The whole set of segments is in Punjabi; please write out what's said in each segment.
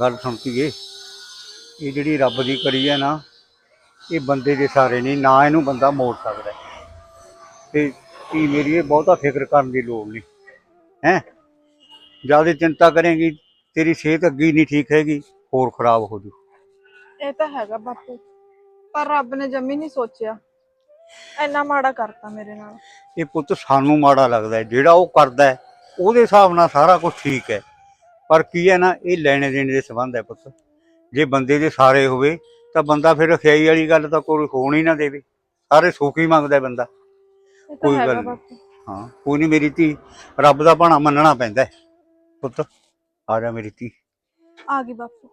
ਗੱਲ ਸੁਣਤੀਏ ਇਹ ਜਿਹੜੀ ਰੱਬ ਦੀ ਕਰੀ ਹੈ ਨਾ ਇਹ ਬੰਦੇ ਦੇ ਸਾਰੇ ਨਹੀਂ ਨਾ ਇਹਨੂੰ ਬੰਦਾ ਮੋੜ ਸਕਦਾ। ਤੇ ਕੀ ਮੇਰੀ ਇਹ ਬਹੁਤਾ ਫਿਕਰ ਕਰਨ ਦੀ ਲੋੜ ਨਹੀਂ। ਹੈ? ਜ਼ਿਆਦਾ ਚਿੰਤਾ ਕਰੇਗੀ ਤੇਰੀ ਸਿਹਤ ਅੱਗੇ ਨਹੀਂ ਠੀਕ ਹੈਗੀ ਹੋਰ ਖਰਾਬ ਹੋ ਜੂ। ਇਹ ਤਾਂ ਹੈਗਾ ਬਾਪੂ ਪਰ ਰੱਬ ਨੇ ਜੰਮੀ ਨਹੀਂ ਸੋਚਿਆ। ਇੰਨਾ ਮਾੜਾ ਕਰਤਾ ਮੇਰੇ ਨਾਲ। ਇਹ ਪੁੱਤ ਸਾਨੂੰ ਮਾੜਾ ਲੱਗਦਾ ਜਿਹੜਾ ਉਹ ਕਰਦਾ ਉਹਦੇ ਹਿਸਾਬ ਨਾਲ ਸਾਰਾ ਕੁਝ ਠੀਕ ਹੈ। ਪਰ ਕੀ ਹੈ ਨਾ ਇਹ ਲੈਣੇ ਦੇਣੇ ਦੇ ਸੰਬੰਧ ਹੈ ਪੁੱਤ। ਜੇ ਬੰਦੇ ਦੇ ਸਾਰੇ ਹੋਵੇ ਤਾਂ ਬੰਦਾ ਫਿਰ ਰਖਿਆਈ ਵਾਲੀ ਗੱਲ ਤਾਂ ਕੋਈ ਹੋਣ ਹੀ ਨਾ ਦੇਵੇ। ਸਾਰੇ ਸੁੱਖ ਹੀ ਮੰਗਦਾ ਹੈ ਬੰਦਾ। ਕੋਈ ਗੱਲ ਨਹੀਂ। ਹਾਂ ਕੋਈ ਨਹੀਂ ਮੇਰੀ ਧੀ ਰੱਬ ਦਾ ਭਾਣਾ ਮੰਨਣਾ ਪੈਂਦਾ। ਪੁੱਤ ਆ ਜਾ ਮੇਰੀ ਧੀ। ਆ ਗਈ ਬਾਪੂ।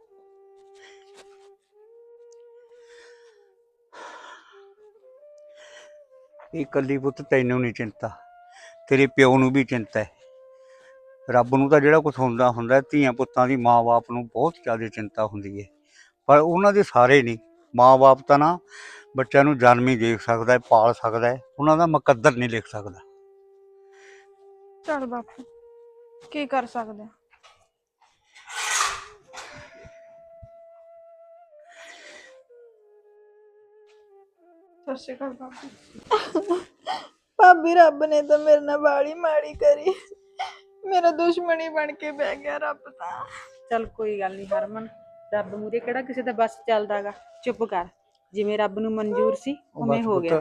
ਇਹ ਇਕੱਲੀ ਪੁੱਤ ਤੈਨੂੰ ਨਹੀਂ ਚਿੰਤਾ। ਤੇਰੇ ਪਿਓ ਨੂੰ ਵੀ ਚਿੰਤਾ ਹੈ। ਰੱਬ ਨੂੰ ਤਾਂ ਜਿਹੜਾ ਕੁਝ ਹੁੰਦਾ ਹੁੰਦਾ ਧੀਆਂ ਪੁੱਤਾਂ ਦੀ ਮਾਂ-ਬਾਪ ਨੂੰ ਬਹੁਤ ਜ਼ਿਆਦਾ ਚਿੰਤਾ ਹੁੰਦੀ ਹੈ। ਪਰ ਉਹਨਾਂ ਦੇ ਸਾਰੇ ਨਹੀਂ। ਮਾਂ-ਬਾਪ ਤਾਂ ਨਾ ਬੱਚਿਆਂ ਨੂੰ ਜਨਮ ਹੀ ਦੇਖ ਸਕਦਾ ਹੈ ਪਾਲ ਸਕਦਾ ਹੈ ਉਹਨਾਂ ਦਾ ਮੁਕੱਦਰ ਨਹੀਂ ਲਿਖ ਸਕਦਾ। ਚਲ ਬਾਪੂ ਕੀ ਕਰ ਸਕਦੇ ਆ? ਸਤਿ ਸ਼੍ਰੀ ਅਕਾਲ ਬਾਪੂ। ਭਾਬੀ ਰੱਬ ਨੇ ਤਾਂ ਮੇਰੇ ਨਾਲ ਬਾੜੀ ਮਾੜੀ ਕਰੀ। ਮੇਰਾ ਦੁਸ਼ਮਣੀ ਬਣ ਕੇ ਬਹਿ ਗਿਆ ਰੱਬ ਤਾਂ ਚੱਲ ਕੋਈ ਗੱਲ ਨਹੀਂ ਹਰਮਨ ਰੱਬ ਮੂਰੇ ਕਿਹੜਾ ਕਿਸੇ ਦਾ ਬਸ ਚੱਲਦਾਗਾ। ਚੁੱਪ ਕਰ ਜਿਵੇਂ ਰੱਬ ਨੂੰ ਮਨਜ਼ੂਰ ਸੀ ਉਵੇਂ ਹੋ ਗਿਆ।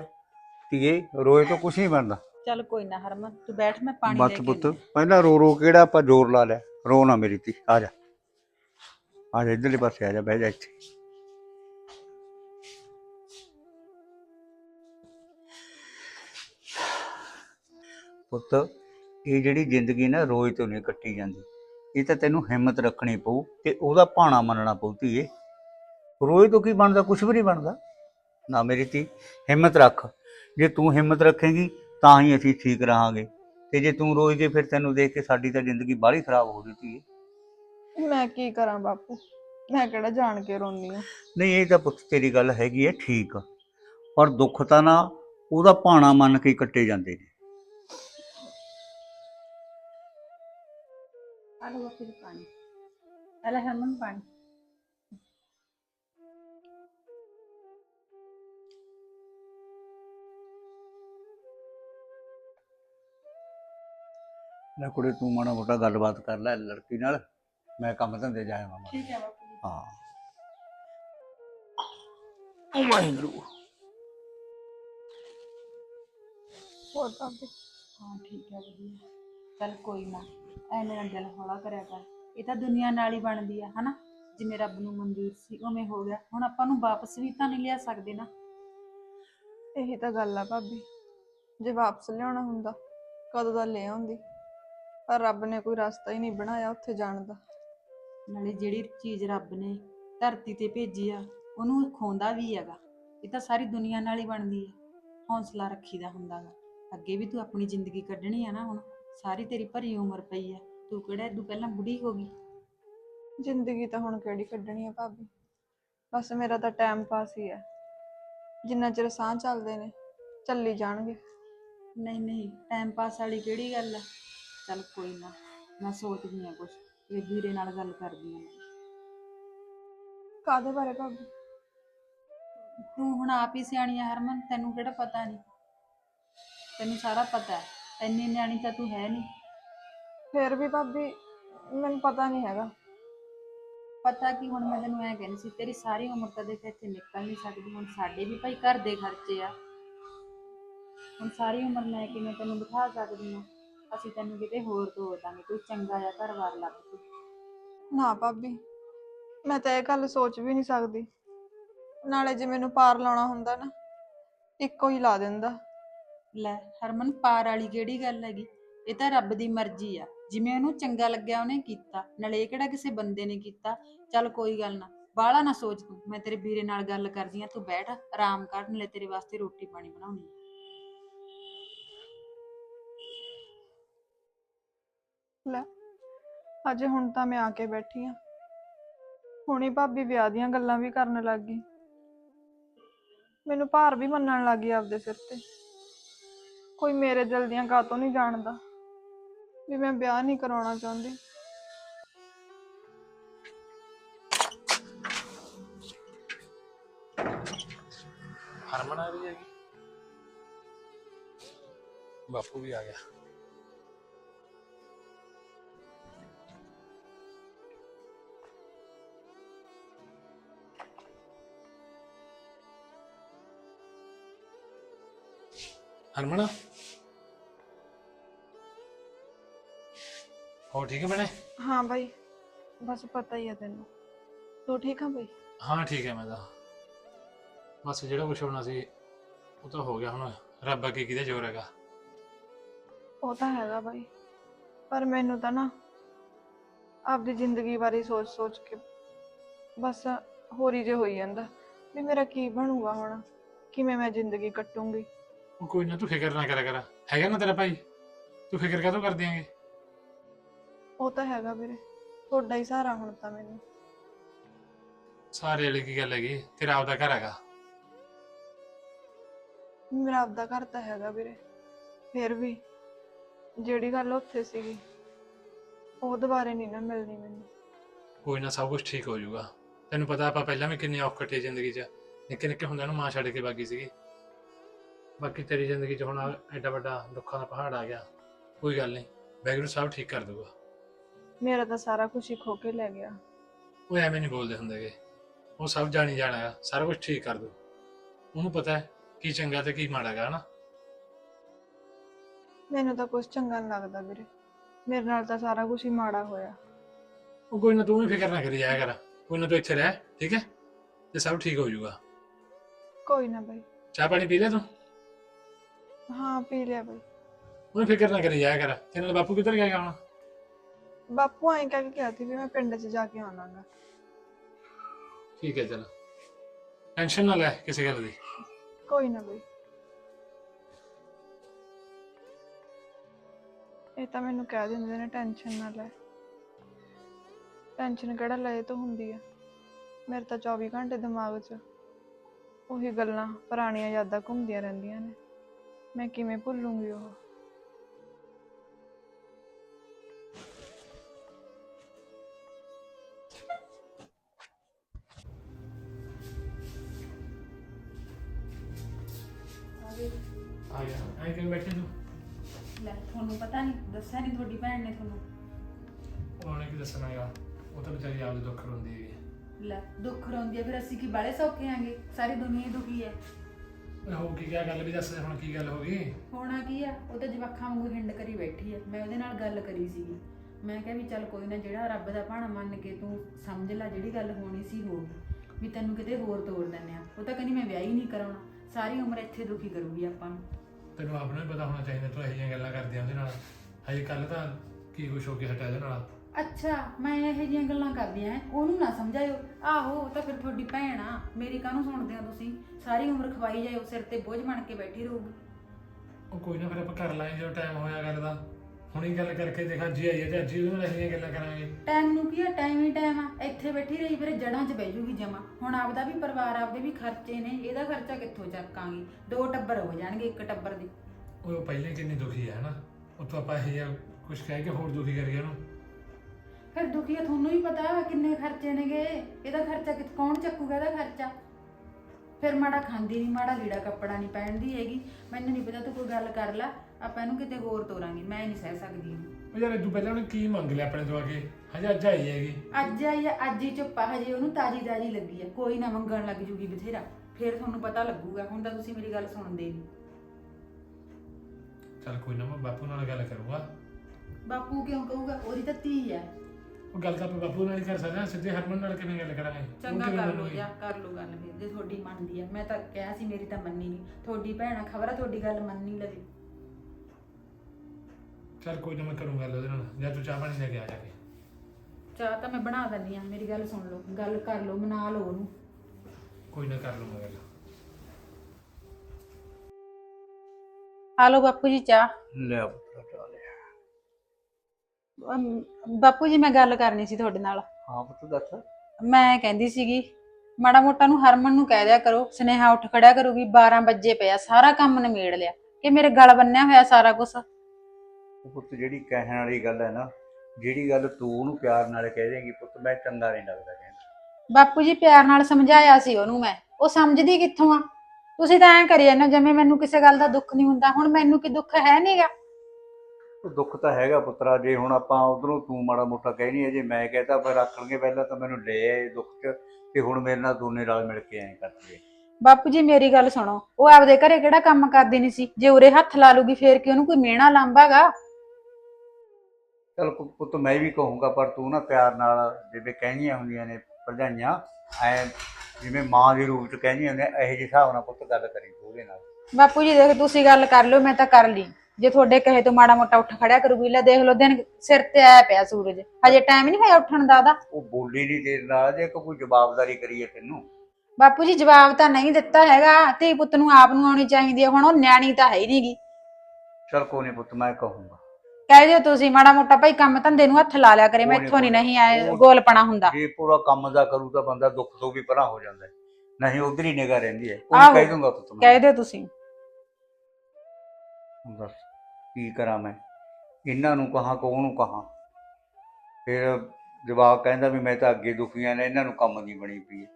ਧੀਏ ਰੋਏ ਤੋਂ ਕੁਝ ਨਹੀਂ ਬਣਦਾ। ਚੱਲ ਕੋਈ ਨਾ ਹਰਮਨ ਤੂੰ ਬੈਠ ਮੈਂ ਪਾਣੀ ਲੈ ਬਸ ਕੇ ਪੁੱਤ ਆਉਂਦੀ ਪਹਿਲਾਂ ਰੋ ਰੋ ਕਿਹੜਾ ਆਪਾਂ ਜ਼ੋਰ ਲਾ ਲਿਆ? ਰੋ ਨਾ ਮੇਰੀ ਧੀ ਆ ਜਾ। ਆ ਜਾ ਇਧਰਲੇ ਪਾਸੇ ਆ ਜਾ ਬਹਿ ਜਾ ਇੱਥੇ। ਪੁੱਤ ਇਹ ਜਿਹੜੀ ਜ਼ਿੰਦਗੀ ਨਾ ਰੋਜ਼ ਤੋਂ ਨਹੀਂ ਕੱਟੀ ਜਾਂਦੀ। ਇਹ ਤਾਂ ਤੈਨੂੰ ਹਿੰਮਤ ਰੱਖਣੀ ਪਊ ਤੇ ਉਹਦਾ ਭਾਣਾ ਮੰਨਣਾ ਪਊ ਧੀਏ। ਰੋਜ਼ ਤੋਂ ਕੀ ਬਣਦਾ ਕੁਝ ਵੀ ਨਹੀਂ ਬਣਦਾ। ਨਾ ਮੇਰੀ ਧੀ ਹਿੰਮਤ ਰੱਖ। ਜੇ ਤੂੰ ਹਿੰਮਤ ਰੱਖੇਂਗੀ ਤਾਂ ਹੀ ਅਸੀਂ ਠੀਕ ਰਹਾਂਗੇ। ਤੇ ਜੇ ਤੂੰ ਰੋਜ਼ ਜੇ ਫਿਰ ਤੈਨੂੰ ਦੇਖ ਕੇ ਸਾਡੀ ਤਾਂ ਜ਼ਿੰਦਗੀ ਬਾਹਲੀ ਖਰਾਬ ਹੋ ਰਹੀ ਹੈ ਮੈਂ ਕੀ ਕਰਾਂ ਬਾਪੂ? ਮੈਂ ਕਿਹੜਾ ਜਾਣ ਕੇ ਰੋਨੀ ਆ ਨਹੀਂ ਇਹ ਤਾਂ ਪੁੱਤ ਤੇਰੀ ਗੱਲ ਹੈਗੀ ਹੈ ਠੀਕ। ਪਰ ਦੁੱਖ ਤਾਂ ਨਾ ਉਹਦਾ ਭਾਣਾ ਮੰਨ ਕੇ ਕੱਟੇ ਜਾਂਦੇ ਨੇ। ਆ ਲਓ ਫਿਰ ਪਾਣੀ। ਆ ਲੈ ਹਰਮਨ ਪਾਣੀ। ਲੈ ਕੁੜੇ ਤੂੰ ਮਾੜਾ ਮੋਟਾ ਗੱਲਬਾਤ ਕਰ ਲੈ ਲੜਕੀ ਨਾਲ। ਮੈਂ ਕੰਮ ਧੰਦੇ ਜਾਇਆ ਮਾਮਾ ਠੀਕ ਹੈ ਬਾਪੂ ਹਾਂ। ਓ ਵਾਹਿਗੁਰੂ। ਹੋਰ ਹਾਂ ਠੀਕ ਹੈ ਵਧੀਆ। ਚੱਲ ਕੋਈ ਨਾ ਐਵੇਂ ਨਾ ਦਿਲ ਹੌਲਾ ਕਰਿਆ ਕਰ। ਇਹ ਤਾਂ ਦੁਨੀਆ ਨਾਲ ਹੀ ਬਣਦੀ ਆ ਹਨਾ? ਜਿਵੇਂ ਰੱਬ ਨੂੰ ਮਨਜ਼ੂਰ ਸੀ ਉਵੇਂ ਹੋ ਗਿਆ। ਹੁਣ ਆਪਾਂ ਨੂੰ ਵਾਪਸ ਵੀ ਤਾਂ ਨਹੀਂ ਲਿਆ ਸਕਦੇ ਨਾ। ਇਹੀ ਤਾਂ ਗੱਲ ਆ ਭਾਬੀ। ਜੇ ਵਾਪਸ ਲਿਆਉਣਾ ਹੁੰਦਾ ਕਦੋਂ ਦਾ ਲੈ ਆਉਂਦੀ? ਪਰ ਰੱਬ ਨੇ ਕੋਈ ਰਸਤਾ ਹੀ ਨਹੀਂ ਬਣਾਇਆ ਉੱਥੇ ਜਾਣ ਦਾ। ਨਾਲੇ ਜਿਹੜੀ ਚੀਜ਼ ਰੱਬ ਨੇ ਧਰਤੀ ਤੇ ਭੇਜੀ ਆ ਉਹਨੂੰ ਖੋਂਦਾ ਵੀ ਹੈਗਾ। ਇਹ ਤਾਂ ਸਾਰੀ ਦੁਨੀਆ ਨਾਲ ਹੀ ਬਣਦੀ ਹੈ ਹੌਸਲਾ ਰੱਖੀਦਾ ਹੁੰਦਾਗਾ। ਅੱਗੇ ਵੀ ਤੂੰ ਆਪਣੀ ਜ਼ਿੰਦਗੀ ਕੱਢਣੀ ਆ ਨਾ ਹੁਣ। ਸਾਰੀ ਤੇਰੀ ਭਰੀ ਉਮਰ ਪਈ ਆ ਤੂੰ ਕਿਹੜਾ ਇਦੋਂ ਪਹਿਲਾਂ ਬੁੱਢੀ ਹੋ ਗਈ? ਜ਼ਿੰਦਗੀ ਤਾਂ ਹੁਣ ਕਿਹੜੀ ਕੱਢਣੀ ਆ ਭਾਬੀ? ਬਸ ਮੇਰਾ ਤਾਂ ਟਾਈਮ ਪਾਸ ਹੀ ਹੈ ਜਿੰਨਾ ਚਿਰ ਸਾਹ ਚੱਲਦੇ ਨੇ ਚੱਲੀ ਜਾਣਗੇ। ਨਹੀਂ ਨਹੀਂ ਟਾਈਮ ਪਾਸ ਵਾਲੀ ਕਿਹੜੀ ਗੱਲ ਆ ਚੱਲ ਕੋਈ ਨਾ ਮੈਂ ਸੋਚਦੀ ਆ ਕੁਛ। ਇਹ ਵੀਰੇ ਨਾਲ ਗੱਲ ਕਰਦੀ ਆ ਕਾਦੇ ਬਾਰੇ ਭਾਬੀ? ਤੂੰ ਹੁਣ ਆਪ ਹੀ ਸਿਆਣੀ ਆ ਹਰਮਨ ਤੈਨੂੰ ਕਿਹੜਾ ਪਤਾ ਨਹੀਂ ਤੈਨੂੰ ਸਾਰਾ ਪਤਾ ਹੈ ਇੰਨੀ ਨਿਆਣੀ ਤਾਂ ਤੂੰ ਹੈ ਨਹੀਂ। ਫੇਰ ਵੀ ਭਾਬੀ ਮੈਨੂੰ ਪਤਾ ਨਹੀਂ ਹੈਗਾ। ਪਤਾ ਕੀ ਹੁਣ ਮੈਂ ਤੈਨੂੰ ਐ ਕਹਿੰਦੀ ਸੀ ਤੇਰੀ ਸਾਰੀ ਉਮਰ ਤਾਂ ਦੇਖ ਇੱਥੇ ਨਿਕਲ ਨਹੀਂ ਸਕਦੀ ਹੁਣ ਸਾਡੇ ਵੀ ਭਾਈ ਘਰ ਦੇ ਖਰਚੇ ਆ। ਹੁਣ ਸਾਰੀ ਉਮਰ ਮੈਂ ਕਿਵੇਂ ਤੈਨੂੰ ਬਿਠਾ ਸਕਦੀ ਹਾਂ? ਅਸੀਂ ਤੈਨੂੰ ਕਿਤੇ ਹੋਰ ਤੋਰ ਦਾਂਗੇ ਕੋਈ ਚੰਗਾ ਜਿਹਾ ਘਰ-ਬਾਰ ਲੱਭ ਕੇ। ਨਾ ਭਾਬੀ ਮੈਂ ਤਾਂ ਇਹ ਗੱਲ ਸੋਚ ਵੀ ਨਹੀਂ ਸਕਦੀ। ਨਾਲੇ ਜੇ ਮੈਨੂੰ ਪਾਰ ਲਾਉਣਾ ਹੁੰਦਾ ਨਾ ਇੱਕੋ ਹੀ ਲਾ ਦਿੰਦਾ। ਲੈ, ਹਰਮਨ ਪਾਰ ਵਾਲੀ ਕਿਹੜੀ ਗੱਲ ਹੈਗੀ? ਇਹ ਤਾਂ ਰੱਬ ਦੀ ਮਰਜ਼ੀ ਆ। ਜਿਵੇਂ ਉਹਨੂੰ ਚੰਗਾ ਲੱਗਿਆ ਉਹਨੇ ਕੀਤਾ, ਨਾਲੇ ਇਹ ਕਿਹੜਾ ਕਿਸੇ ਬੰਦੇ ਨੇ ਕੀਤਾ? ਚੱਲ ਕੋਈ ਗੱਲ ਨਾ, ਬਾਹਲਾ ਨਾ ਸੋਚ ਤੂੰ, ਮੈਂ ਤੇਰੇ ਵੀਰੇ ਨਾਲ ਗੱਲ ਕਰਦੀ ਆ ਤੂੰ ਬੈਠ, ਆਰਾਮ ਕਰ, ਨਾਲੇ ਤੇਰੇ ਵਾਸਤੇ ਰੋਟੀ ਪਾਣੀ ਬਣਾਉਣੀ ਆ। ਲੈ, ਅਜੇ ਹੁਣ ਤਾਂ ਮੈਂ ਆ ਕੇ ਬੈਠੀ ਆ ਹੁਣੀ ਭਾਬੀ ਵਿਆਹ ਦੀਆਂ ਗੱਲਾਂ ਵੀ ਕਰਨ ਲੱਗ ਗਈ। ਮੈਨੂੰ ਭਾਰ ਵੀ ਮੰਨਣ ਲੱਗ ਗਈ ਆਪਦੇ ਸਿਰ ਤੇ। ਕੋਈ ਮੇਰੇ ਦਿਲ ਦੀਆਂ ਗਾਤੋਂ ਨਹੀਂ ਜਾਣਦਾ ਵੀ ਮੈਂ ਵਿਆਹ ਨਹੀਂ ਕਰਾਉਣਾ ਚਾਹੁੰਦੀ। ਹਰਮਨ ਆ ਰਹੀ ਹੈਗੀ। ਬਾਪੂ ਵੀ ਆ ਗਿਆ। ਹਰਮਨ? ਹੋ ਠੀਕ ਹੈ ਬਣੇ ਹਾਂ ਬਾਈ ਬਸ ਪਤਾ ਹੀ ਆ ਤੈਨੂੰ। ਤੂੰ ਠੀਕ ਆ ਬਾਈ? ਹਾਂ ਠੀਕ ਹੈ ਮੈਂ ਤਾਂ। ਬਸ ਜਿਹੜਾ ਕੁਛ ਹੋਣਾ ਸੀ ਉਹ ਤਾਂ ਹੋ ਗਿਆ ਹੁਣ। ਰੱਬ ਅੱਗੇ ਕਿਹਦੇ ਜ਼ੋਰ ਹੈਗਾ? ਉਹ ਤਾਂ ਹੈਗਾ ਬਾਈ। ਪਰ ਮੈਨੂੰ ਤਾਂ ਨਾ ਆਪਦੀ ਜ਼ਿੰਦਗੀ ਬਾਰੇ ਸੋਚ ਸੋਚ ਕੇ ਬਸ ਹੋਰੀ ਜੇ ਹੋਈ ਜਾਂਦਾ। ਵੀ ਮੇਰਾ ਕੀ ਬਣੂਗਾ ਹੁਣ? ਕਿਵੇਂ ਮੈਂ ਜ਼ਿੰਦਗੀ ਕੱਟੂੰਗੀ? ਉਹ ਕੋਈ ਨਾ ਤੂੰ ਫਿਕਰ ਨਾ ਕਰਿਆ ਕਰ। ਹੈਗਾ ਨਾ ਤੇਰਾ ਭਾਈ? ਤੂੰ ਫਿਕਰ ਕਾਹਤੋਂ ਕਰ ਦਿਆਂਗੇ ਉਹ ਤਾਂ ਹੈਗਾ ਵੀਰੇ। ਤੁਹਾਡਾ ਹੀ ਸਹਾਰਾ ਹੁਣ ਤਾਂ ਮੈਨੂੰ। ਸਾਰੇ ਵਾਲੀ ਕੀ ਗੱਲ ਹੈਗੀ? ਤੇਰਾ ਆਪਦਾ ਘਰ ਹੈਗਾ। ਮੇਰਾ ਆਪਦਾ ਘਰ ਤਾਂ ਹੈਗਾ ਵੀਰੇ। ਫਿਰ ਵੀ ਜਿਹੜੀ ਗੱਲ ਉੱਥੇ ਸੀਗੀ ਉਹ ਦੁਬਾਰੇ ਨਹੀਂ ਨਾ ਮਿਲਣੀ ਮੈਨੂੰ। ਕੋਈ ਨਾ ਸਭ ਕੁਝ ਠੀਕ ਹੋ ਜਾਊਗਾ। ਤੈਨੂੰ ਪਤਾ ਆਪਾਂ ਪਹਿਲਾਂ ਵੀ ਕਿੰਨੇ ਔਖ ਕੱਟੇ ਜ਼ਿੰਦਗੀ 'ਚ। ਨਿੱਕੇ ਨਿੱਕੇ ਹੁੰਦਿਆਂ ਨੂੰ ਮਾਂ ਛੱਡ ਕੇ ਬਾਗੀ ਸੀਗੀ। ਬਾਕੀ ਤੇਰੀ ਜ਼ਿੰਦਗੀ 'ਚ ਹੁਣ ਐਡਾ ਵੱਡਾ ਦੁੱਖਾਂ ਦਾ ਪਹਾੜ ਆ ਗਿਆ। ਕੋਈ ਗੱਲ ਨਹੀਂ। ਵੈਗਰੂ ਸਭ ਠੀਕ ਕਰ ਦੂਗਾ ਮੇਰਾ ਤਾਂ ਸਾਰਾ ਕੁਝ ਹੀ ਖੋ ਕੇ ਲੈ ਗਿਆ। ਉਹ ਐਵੇਂ ਨਹੀਂ ਬੋਲਦੇ ਹੁੰਦੇਗੇ ਉਹ ਸਭ ਜਾਣੀ ਜਾਣਾ ਸਾਰਾ ਕੁਝ ਠੀਕ ਕਰ ਦੂ। ਉਹਨੂੰ ਪਤਾ ਹੈ ਕੀ ਚੰਗਾ ਤੇ ਕੀ ਮਾੜਾ ਗਾ ਨਾ ਮੈਨੂੰ ਤਾਂ ਕੁਝ ਚੰਗਾ ਨਹੀਂ ਲੱਗਦਾ ਵੀਰੇ। ਮੇਰੇ ਨਾਲ ਤਾਂ ਸਾਰਾ ਕੁਝ ਹੀ ਮਾੜਾ ਹੋਇਆ। ਉਹ ਕੋਈ ਨਾ ਤੂੰ ਵੀ ਫਿਕਰ ਨਾ ਕਰੀ ਜਾਇਆ ਕਰ। ਕੋਈ ਨਾ ਤੂੰ ਇੱਥੇ ਰਹਿ ਠੀਕ ਹੈ? ਤੇ ਸਭ ਠੀਕ ਹੋ ਜਾਊਗਾ। ਕੋਈ ਨਾ ਬਾਈ। ਚਾਹ ਪਾਣੀ ਪੀ ਲਿਆ ਤੂੰ? ਹਾਂ ਪੀ ਲਿਆ ਬਾਈ। ਉਹਨੂੰ ਫਿਕਰ ਨਾ ਕਰੀ ਜਾਇਆ ਕਰ। ਤੇਰੇ ਨਾਲ ਬਾਪੂ ਕਿੱਧਰ ਗਿਆ ਹੁਣ? ਬਾਪੂ ਐਂ ਕਹਿ ਕੇ ਕਿਹਾ ਸੀ ਵੀ ਮੈਂ ਪਿੰਡ 'ਚ ਜਾ ਕੇ ਆਉਣਾਗਾ। ਠੀਕ ਹੈ ਚਲ। ਟੈਨਸ਼ਨ ਨਾ ਲੈ ਕਿਸੇ ਗੱਲ ਦੀ। ਕੋਈ ਨਾ ਬਈ। ਇਹ ਤਾਂ ਮੈਨੂੰ ਕਹਿ ਦਿੰਦੇ ਨੇ ਟੈਨਸ਼ਨ ਨਾ ਲੈ। ਟੈਨਸ਼ਨ ਕਿਹੜਾ ਲਏ ਤੋਂ ਹੁੰਦੀ ਆ। ਮੇਰੇ ਤਾਂ 24 ਘੰਟੇ ਦਿਮਾਗ 'ਚ ਉਹੀ ਗੱਲਾਂ ਪੁਰਾਣੀਆਂ ਯਾਦਾਂ ਘੁੰਮਦੀਆਂ ਰਹਿੰਦੀਆਂ ਨੇ। ਮੈਂ ਕਿਵੇਂ ਭੁੱਲੂੰਗੀ ਉਹ? ਨੇ ਤੁਹਾਨੂੰ? ਉਹਨੇ ਕੀ ਦੱਸਣਾ ਹੈਗਾ? ਉਹ ਤਾਂ ਵਿਚਾਰੀ ਆਪਦੇ ਦੁੱਖ ਰੋਂਦੀ ਹੈਗੀ। ਲੈ ਦੁੱਖ ਰੋਂਦੀ ਆ ਫਿਰ ਅਸੀਂ ਕੀ ਬਾਲੇ ਸੌਖੇ ਆਂਗੇ ਸਾਰੀ ਦੁਨੀਆ ਹੀ ਦੁਖੀ ਹੈ। ਓਏ ਹੋ ਕੀ ਕਿਆ ਗੱਲ ਵੀ ਦੱਸ ਦੇ ਹੁਣ ਕੀ ਗੱਲ ਹੋ ਗਈ? ਹੋਣਾ ਕੀ ਆ? ਉਹ ਤਾਂ ਜਵਾਖਾਂ ਵਾਂਗੂ ਹਿੰਡ ਕਰੀ ਬੈਠੀ ਆ ਮੈਂ ਉਹਦੇ ਨਾਲ ਗੱਲ ਕਰੀ ਸੀਗੀ। ਮੈਂ ਕਿਹਾ ਵੀ ਚੱਲ ਕੋਈ ਨਾ ਜਿਹੜਾ ਰੱਬ ਦਾ ਭਾਣਾ ਮੰਨ ਕੇ ਤੂੰ ਸਮਝ ਲੈ ਜਿਹੜੀ ਗੱਲ ਹੋਣੀ ਸੀ ਹੋ ਗਈ। ਵੀ ਤੈਨੂੰ ਕਿਤੇ ਹੋਰ ਤੋੜ ਦਿੰਦੇ ਆ ਉਹ ਤਾਂ ਕਹਿੰਦੀ ਮੈਂ ਵਿਆਹ ਹੀ ਨਹੀਂ ਕਰਾਉਣਾ। ਸਾਰੀ ਉਮਰ ਇੱਥੇ ਦੁਖੀ ਕਰੂਗੀ ਆਪਾਂ ਨੂੰ। ਤੈਨੂੰ ਆਪ ਨੂੰ ਵੀ ਪਤਾ ਹੋਣਾ ਚਾਹੀਦਾ ਤੂੰ ਇਹੋ ਜਿਹੀਆਂ ਗੱਲਾਂ ਕਰਦੀ ਆ ਉਹਦੇ ਨਾਲ। ਹਜੇ ਕੱਲ ਤਾਂ ਕੀ ਕੁਛ ਹੋ ਕੇ ਹਟਿਆ ਉਹਦੇ ਨਾਲ? ਅੱਛਾ ਮੈਂ ਇਹੋ ਜਿਹੀਆਂ ਗੱਲਾਂ ਕਰਦੀ ਆਂ ਉਹਨੂੰ ਨਾ ਸਮਝਾਇਓ। ਆਹੋ ਉਹ ਤਾਂ ਫਿਰ ਤੁਹਾਡੀ ਭੈਣ ਆ ਮੇਰੀ ਕਾਹਨੂੰ ਸੁਣਦੇ ਹੋ ਤੁਸੀਂ? ਸਾਰੀ ਉਮਰ ਖਵਾਈ ਜਾਇਓ ਸਿਰ ਤੇ ਬੋਝ ਬਣ ਕੇ ਬੈਠੀ ਰਹੂਗੀ। ਉਹ ਕੋਈ ਨਾ ਫਿਰ ਆਪਾਂ ਕਰ ਲਾਂਗੇ ਜਦੋਂ ਟਾਈਮ ਹੋਇਆ ਗੱਲ ਦਾ। ਹੁਣੀ ਗੱਲ ਕਰਕੇ ਦੇਖ ਅੱਜ ਹੀ ਆਈ ਹੈ ਤੇ ਅੱਜ ਹੀ ਉਹਦੇ ਨਾਲ ਗੱਲਾਂ ਕਰਾਂਗੇ। ਟਾਈਮ ਨੂੰ ਕੀ ਆ? ਟਾਈਮ ਹੀ ਟਾਈਮ ਆ। ਇੱਥੇ ਬੈਠੀ ਰਹੀ ਫਿਰ ਜੜਾਂ 'ਚ ਬਹਿ ਜੂਗੀ ਜਮਾ। ਹੁਣ ਆਪਦਾ ਵੀ ਪਰਿਵਾਰ ਆਪਦੇ ਵੀ ਖਰਚੇ ਨੇ ਇਹਦਾ ਖਰਚਾ ਕਿੱਥੋਂ ਚੱਕਾਂਗੇ? ਦੋ ਟੱਬਰ ਹੋ ਜਾਣਗੇ ਇੱਕ ਟੱਬਰ ਦੇ। ਉਹ ਉਹ ਪਹਿਲੇ ਕਿੰਨੀ ਦੁਖੀ ਹੈ ਨਾ ਉੱਥੋਂ ਆਪਾਂ ਇਹ ਜਿਹਾ ਕੁਝ ਕਹਿ ਕੇ ਹੋਰ ਦੁਖੀ ਕਰੀਏ ਉਹਨੂੰ। ਫਿਰ ਦੁਖੀ ਆ ਤੁਹਾਨੂੰ ਵੀ ਪਤਾ ਕਿੰਨੇ ਖਰਚੇ ਨੇਗੇ। ਇਹਦਾ ਖਰਚਾ ਕਿਤ ਕੌਣ ਚੱਕੂਗਾ ਇਹਦਾ ਖਰਚਾ? ਫਿਰ ਮਾੜਾ ਖਾਂਦੀ ਨਹੀਂ ਮਾੜਾ ਲੀੜਾ ਕੱਪੜਾ ਨਹੀਂ ਪਹਿਨਦੀ ਹੈਗੀ। ਮੈਨੂੰ ਨਹੀਂ ਪਤਾ ਤੂੰ ਕੋਈ ਗੱਲ ਕਰ ਲੈ। ਆਪਾਂ ਇਹਨੂੰ ਕਿਤੇ ਹੋਰ ਤੋਰਾਂਗੇ ਮੈਂ ਨਹੀਂ ਸਹਿ ਸਕਦੀ ਇਹਨੂੰ। ਉਹ ਯਾਰ ਇਦੋਂ ਪਹਿਲਾਂ ਉਹਨੇ ਕੀ ਮੰਗ ਲਿਆ ਆਪਣੇ ਤੋਂ ਆ ਕੇ? ਹਜੇ ਅੱਜ ਆਈ ਹੈਗੀ। ਅੱਜ ਆਈ ਆ ਅੱਜ ਹੀ ਚੁੱਪ ਆ ਹਜੇ ਉਹਨੂੰ ਤਾਜੀ ਤਾਜੀ ਲੱਗੀ ਆ। ਕੋਈ ਨਾ ਮੰਗਣ ਲੱਗ ਜੂਗੀ ਬਥੇਰਾ। ਫਿਰ ਤੁਹਾਨੂੰ ਪਤਾ ਲੱਗੂਗਾ ਹੁਣ ਤਾਂ ਤੁਸੀਂ ਮੇਰੀ ਗੱਲ ਸੁਣਦੇ ਨਹੀਂ ਚੱਲ ਕੋਈ ਨਾ ਮੈਂ ਬਾਪੂ ਨਾਲ ਗੱਲ ਕਰੂੰਗਾ। ਬਾਪੂ ਕਿਉਂ ਕਹੂਗਾ? ਉਹਦੀ ਤਾਂ ਧੀ ਆ ਉਹ ਗੱਲ ਤਾਂ ਆਪਾਂ ਬਾਪੂ ਨਾਲ ਹੀ ਕਰ ਸਕਦੇ ਹਾਂ ਸਿੱਧੇ ਹਰਮਨ ਨਾਲ ਕਿਵੇਂ ਗੱਲ ਕਰਾਂਗੇ? ਉਹ ਚੰਗਾ ਕਿਵੇਂ ਕਰ ਲੋ ਮੰਨੂਗੀ? ਜਾ ਕਰ ਲੋ ਗੱਲ ਫਿਰ ਜੇ ਤੁਹਾਡੀ ਮੰਨਦੀ ਆ ਮੈਂ ਤਾਂ ਕਿਹਾ ਸੀ ਮੇਰੀ ਤਾਂ ਮੰਨੀ ਨਹੀਂ। ਤੁਹਾਡੀ ਭੈਣ ਖਬਰ ਆ ਤੁਹਾਡੀ ਗੱਲ ਮੰਨੀ ਲਵੇ ਚੱਲ ਕੋਈ ਨਾ ਮੈਂ ਕਰੂੰਗਾ ਗੱਲ ਉਹਦੇ ਨਾਲ। ਜਾਂ ਤੂੰ ਚਾਹ ਪਾਣੀ ਲੈ ਕੇ ਆ ਜਾ ਕੇ। ਚਾਹ ਤਾਂ ਮੈਂ ਬਣਾ ਦਿੰਦੀ ਆ ਮੇਰੀ ਗੱਲ ਸੁਣ ਲਓ। ਗੱਲ ਕਰ ਲਓ ਮਨਾ ਲਓ ਉਹਨੂੰ। ਕੋਈ ਨਾ ਕਰ ਲੂੰਗਾ ਗੱਲ। ਆ ਲਓ ਬਾਪੂ ਜੀ ਚਾਹ। ਲੈ ਪੁੱਤਰਾ ਚਾਹ ਲਿਆ ਅਮ, ਬਾਪੂ ਜੀ ਮੈਂ ਗੱਲ ਕਰਨੀ ਸੀ ਤੁਹਾਡੇ ਨਾਲ। ਹਾਂ ਪੁੱਤ ਦੱਸ। ਮੈਂ ਕਹਿੰਦੀ ਸੀਗੀ ਮਾੜਾ ਮੋਟਾ ਨੂੰ ਹਰਮਨ ਨੂੰ ਕਹਿ ਦਿਆ ਕਰੋ ਸਨੇਹਾ ਉੱਠ ਖੜਿਆ ਕਰੂਗੀ 12 ਵਜੇ ਪਿਆ ਸਾਰਾ ਕੰਮ ਨਿਮੇੜ ਲਿਆ। ਕਿ ਮੇਰੇ ਗਲ ਬੰਨਿਆ ਹੋਇਆ ਸਾਰਾ ਕੁਝ ਉਹ ਪੁੱਤ ਜਿਹੜੀ ਕਹਿਣ ਵਾਲੀ ਗੱਲ ਹੈ ਨਾ ਜਿਹੜੀ ਗੱਲ ਤੂੰ ਉਹਨੂੰ ਪਿਆਰ ਨਾਲ ਕਹਿ ਦੇਂਗੀ ਪੁੱਤ ਮੈਂ ਚੰਗਾ ਨਹੀਂ ਲੱਗਦਾ ਕਹਿੰਦਾ ਬਾਪੂ ਜੀ ਪਿਆਰ ਨਾਲ ਸਮਝਾਇਆ ਸੀ ਉਹਨੂੰ ਮੈਂ। ਉਹ ਸਮਝਦੀ ਕਿੱਥੋਂ ਆ? ਤੁਸੀਂ ਤਾਂ ਐਂ ਕਰੀ ਜਾਂਦੇ ਹੋ ਜਿਵੇਂ ਮੈਨੂੰ ਕਿਸੇ ਗੱਲ ਦਾ ਦੁੱਖ ਨਹੀਂ ਹੁੰਦਾ। ਹੁਣ ਮੈਨੂੰ ਕੀ ਦੁੱਖ ਹੈ ਨਹੀਂਗਾ ਉਹ ਦੁੱਖ ਤਾਂ ਹੈਗਾ ਪੁੱਤਰਾ ਜੇ ਹੁਣ ਆਪਾਂ ਉਧਰੋਂ ਤੂੰ ਮਾੜਾ ਮੋਟਾ ਕਹਿਣੀ ਹੈ ਜੇ ਮੈਂ ਕਹਤਾ ਫਿਰ ਰੱਖਣਗੇ ਪਹਿਲਾਂ ਤਾਂ ਮੈਨੂੰ ਲੈ ਆਏ ਦੁੱਖ ਚ ਤੇ ਹੁਣ ਮੇਰੇ ਨਾਲ ਦੋਨੇ ਰਲ ਮਿਲ ਕੇ ਐਂ ਕਰਦੇ ਬਾਪੂ ਜੀ ਮੇਰੀ ਗੱਲ ਸੁਣੋ ਉਹ ਆਪਦੇ ਘਰੇ ਕਿਹੜਾ ਕੰਮ ਕਰਦੀ ਨਹੀਂ ਸੀ? ਜੇ ਉਰੇ ਹੱਥ ਲਾ ਲੂਗੀ ਫੇਰ ਕਿ ਉਹਨੂੰ ਕੋਈ ਮਿਹਣਾ ਲਾਂਬਾਗਾ ਚਲ ਪੁੱਤ ਮੈਂ ਵੀ ਕਹੂੰਗਾ ਪਰ ਤੂੰ ਨਾ ਪਿਆਰ ਨਾਲ ਜਿਵੇਂ ਕਹਿਣੀਆਂ ਹੁੰਦੀਆਂ ਨੇ ਭਰਜਾਈਆਂ ਐ ਜਿਵੇਂ ਮਾਂ ਦੇ ਰੂਪ ਚ ਕਹਿੰਦੀਆਂ ਹੁੰਦੀਆਂ ਇਹੋ ਜਿਹੇ ਹਿਸਾਬ ਨਾਲ ਪੁੱਤ ਗੱਲ ਕਰੀ ਉਹਦੇ ਨਾਲ। ਬਾਪੂ ਜੀ ਦੇਖ ਤੁਸੀਂ ਗੱਲ ਕਰ ਲਿਓ ਮੈਂ ਤਾਂ ਕਰ ਲਈ। ਜੇ ਤੁਹਾਡੇ ਕਹੇ ਤੋਂ ਮਾੜਾ ਮੋਟਾ ਉੱਠ ਖੜਿਆ ਕਰੂਗੀ ਲੈ ਦੇਖ ਲਓ ਦਿਨ ਸਿਰ ਤੇ ਆਇਆ ਪਿਆ ਸੂਰਜ। ਹਜੇ ਟਾਈਮ ਨਹੀਂ ਹੋਇਆ ਉੱਠਣ ਦਾ ਉਹਦਾ। ਉਹ ਬੋਲੀ ਨਹੀਂ ਤੇਰੇ ਨਾਲ ਜੇ ਕੋਈ ਜਵਾਬਦਾਰੀ ਕਰੀਏ ਤੈਨੂੰ। ਬਾਪੂ ਜੀ ਜਵਾਬ ਤਾਂ ਨਹੀਂ ਦਿੱਤਾ ਹੈਗਾ। ਤੇ ਪੁੱਤ ਨੂੰ ਆਪ ਨੂੰ ਆਉਣੀ ਚਾਹੀਦੀ ਹੈ। ਹੁਣ ਉਹ ਨਿਆਣੀ ਤਾਂ ਹੈ ਹੀ ਨਹੀਂਗੀ ਚਲ ਕੋਈ ਨਹੀਂ ਪੁੱਤ ਮੈਂ ਕਹੂੰਗਾ। ਕਹਿ ਦਿਓ ਤੁਸੀਂ ਮਾੜਾ ਮੋਟਾ ਭਾਈ ਕੰਮ ਧੰਦੇ ਨੂੰ ਹੱਥ ਲਾ ਲਿਆ ਕਰੇ। ਨੀ, ਮੈਥੋਂ ਨਹੀਂ। ਨਹੀਂ ਆਏ ਉਹ- ਗੋਲਪਣਾ ਹੁੰਦਾ। ਜੇ ਪੂਰਾ ਕੰਮ ਦਾ ਕਰੂ ਤਾਂ ਬੰਦਾ ਦੁੱਖ ਤੋਂ ਵੀ ਪਰਾਂ ਹੋ ਜਾਂਦਾ ਹੈ। ਨਹੀਂ ਉਧਰ ਹੀ ਨਿਗਾ ਰਹਿੰਦੀ ਹੈ। ਕੋਈ ਆਹੋ। ਕਹਿ ਦੂੰਗਾ ਪੁੱਤ ਮੈਂ। ਕਹਿ ਦਿਓ ਤੁਸੀਂ। ਦੱਸ। ਕੀ ਕਰਾਂ ਮੈਂ? ਇਹਨਾਂ ਨੂੰ ਕਹਾਂ ਕੋ ਉਹਨੂੰ ਕਹਾਂ। ਫਿਰ ਜਵਾਬ ਕਹਿੰਦਾ ਵੀ ਮੈਂ ਤਾਂ ਅੱਗੇ ਦੁਖੀਆਂ ਨੇ ਇਹਨਾਂ ਨੂੰ ਕੰਮ ਨਹੀਂ ਬਣੀ ਪਈ।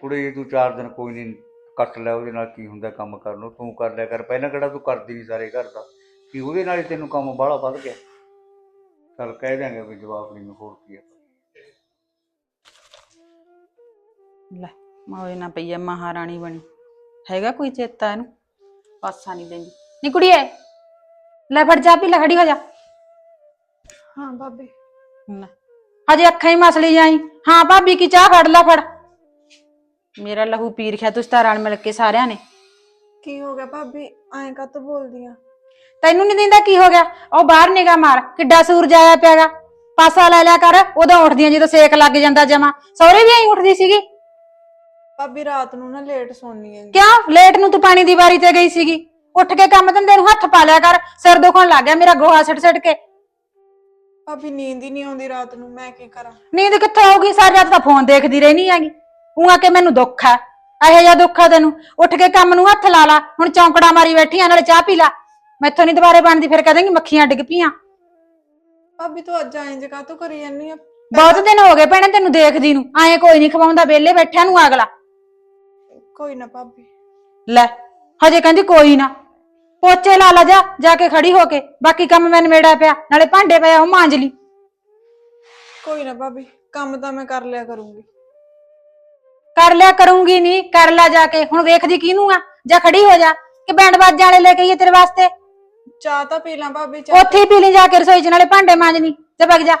ਕੁੜੇ ਜੇ ਤੂੰ ਚਾਰ ਦਿਨ ਕੋਈ ਨਹੀਂ, ਕੱਟ ਲੈ ਉਹਦੇ ਨਾਲ ਕੀ ਹੁੰਦਾ ਕੰਮ ਕਰਨ ਨੂੰ, ਤੂੰ ਕਰ ਲਿਆ ਕਰ। ਪਹਿਲਾਂ ਕਿਹੜਾ ਤੂੰ ਕਰਦੀ ਨਹੀਂ ਸਾਰੇ ਘਰ ਦਾ? ਕਿ ਉਹਦੇ ਨਾਲ ਹੀ ਤੈਨੂੰ ਕੰਮ ਬਾਹਲਾ ਵੱਧ ਗਿਆ। ਚੱਲ ਕਹਿ ਦਿਆਂਗੇ ਵੀ ਜਵਾਬ ਨਹੀਂ ਹੋਰ ਕੀ ਹੈ ਲੈ ਮੋਏ ਨਾ ਪਈਆ ਮਹਾਰਾਣੀ ਬਣੀ। ਹੈਗਾ ਕੋਈ ਚੇਤਾ ਇਹਨੂੰ? ਪਾਸਾ ਨਹੀਂ ਦਿੰਦੀ। ਨੀ ਕੁੜੀਏ! ਲੈ ਫੜ ਜਾ ਪੀ ਲੈ ਖੜੀ ਹੋ ਜਾ। ਹਾਂ ਭਾਬੀ। ਲੈ, ਹਜੇ ਅੱਖਾਂ ਹੀ ਮਸਲੀ ਜਾਈ। ਹਾਂ ਭਾਬੀ ਕੀ ਚਾਹ ਫੜ ਲੈ ਫੜ। ਮੇਰਾ ਲਹੂ ਪੀਰ ਖਿਆ ਤੁਸੀਂ ਤਾਂ ਰਲ ਮਿਲ ਕੇ ਸਾਰਿਆਂ ਨੇ। ਕੀ ਹੋ ਗਿਆ ਭਾਬੀ? ਐਂ ਕਾਤੋਂ ਬੋਲਦੀ ਆ? ਤੈਨੂੰ ਨਹੀਂ ਦਿੰਦਾ ਕੀ ਹੋ ਗਿਆ? ਉਹ ਬਾਹਰ ਨਿਗਾ ਮਾਰ ਕਿੱਡਾ ਸੂਰਜ ਆਇਆ ਪਿਆਗਾ। ਪਾਸਾ ਲੈ ਲਿਆ ਕਰ ਉਦੋਂ ਉੱਠਦੀਆਂ ਜਦੋਂ ਸੇਕ ਲੱਗ ਜਾਂਦਾ ਜਮਾ। ਸਹੁਰੇ ਵੀ ਐਂ ਉੱਠਦੀ ਸੀਗੀ। ਭਾਬੀ ਰਾਤ ਨੂੰ ਨਾ ਲੇਟ ਸੌਂਦੀ ਆਂ ਕਿਉਂ? ਲੇਟ ਨੂੰ ਤੂੰ ਪਾਣੀ ਦੀ ਵਾਰੀ ਤੇ ਗਈ ਸੀਗੀ। ਉੱਠ ਕੇ ਕੰਮ ਧੰਦੇ ਨੂੰ ਹੱਥ ਪਾ ਲਿਆ ਕਰ ਸਿਰ ਦੁਖਣ ਲੱਗ ਗਿਆ ਮੇਰਾ ਗੋਹਾ ਛੱਡ ਛੱਡ ਕੇ। ਭਾਬੀ ਨੀਂਦ ਹੀ ਨਹੀਂ ਆਉਂਦੀ ਰਾਤ ਨੂੰ ਮੈਂ ਕੀ ਕਰਾਂ? ਨੀਂਦ ਕਿੱਥੋਂ ਆਊਗੀ? ਸਾਰੀ ਰਾਤ ਤਾਂ ਫੋਨ ਦੇਖਦੀ ਰਹਿਣੀ ਹੈਗੀ। ਉਹ ਆ ਕੇ ਮੈਨੂੰ ਦੁੱਖ ਹੈ ਇਹੋ ਜਿਹਾ ਦੁੱਖ ਆ ਤੈਨੂੰ। ਉੱਠ ਕੇ ਕੰਮ ਨੂੰ ਹੱਥ ਲਾ ਲਾ ਹੁਣ ਚੌਂਕੜਾ ਮਾਰੀ ਬੈਠੀ ਆ ਨਾਲੇ ਚਾਹ ਪੀ ਲਾ। ਮੈਥੋਂ ਨਹੀਂ ਦੁਬਾਰੇ ਬਣਦੀ ਫਿਰ ਕਹਦੇਂਗੀ ਮੱਖੀਆਂ ਡਿੱਗ ਪੀਆਂ ਭਾਬੀ ਤੂੰ ਅੱਜ ਐਂ ਜੇ ਕਾਤੋਂ ਕਰੀ ਜਾਂਦੀ ਆ? ਬਹੁਤ ਦਿਨ ਹੋ ਗਏ ਭੈਣੇ ਤੈਨੂੰ ਦੇਖਦੀ ਨੂੰ। ਐਂ ਕੋਈ ਨਹੀਂ ਖਵਾਉਂਦਾ ਵਿਹਲੇ ਬੈਠਿਆਂ ਨੂੰ ਅਗਲਾ। ਕੋਈ ਨਾ ਭਾਬੀ। ਲੈ ਹਜੇ ਕਹਿੰਦੀ ਕੋਈ ਨਾ। ਪੋਚੇ ਲਾ ਲਾ ਜਾ ਜਾ ਕੇ ਖੜੀ ਹੋ ਕੇ। ਬਾਕੀ ਕੰਮ ਮੈਂ ਨਿਬੇੜਿਆ ਪਿਆ ਨਾਲੇ ਭਾਂਡੇ ਪਿਆ ਉਹ ਮਾਂਜ ਲਈ। ਕੋਈ ਨਾ ਭਾਬੀ ਕੰਮ ਤਾਂ ਮੈਂ ਕਰ ਲਿਆ ਕਰੂੰਗੀ। ਕਰ ਲਿਆ ਕਰੂੰਗੀ ਨਹੀਂ ਕਰ ਲੈ ਜਾ ਕੇ। ਹੁਣ ਵੇਖਦੀ ਕਿਹਨੂੰ ਆ? ਜਾ ਖੜੀ ਹੋ ਜਾ ਕਿ ਬੈਂਡ ਬਾਜਾਂ ਵਾਲੇ ਲੈ ਕੇ ਆਈਏ ਤੇਰੇ ਵਾਸਤੇ? ਚਾਹ ਤਾਂ ਪੀ ਲਾਂ ਭਾਬੀ ਚਾਹ ਉੱਥੇ ਹੀ ਪੀ ਲਈ ਜਾ ਕੇ ਰਸੋਈ ਚ ਨਾਲੇ ਭਾਂਡੇ ਮਾਂਜ ਲਈ। ਤੇ ਵਗ ਜਾ।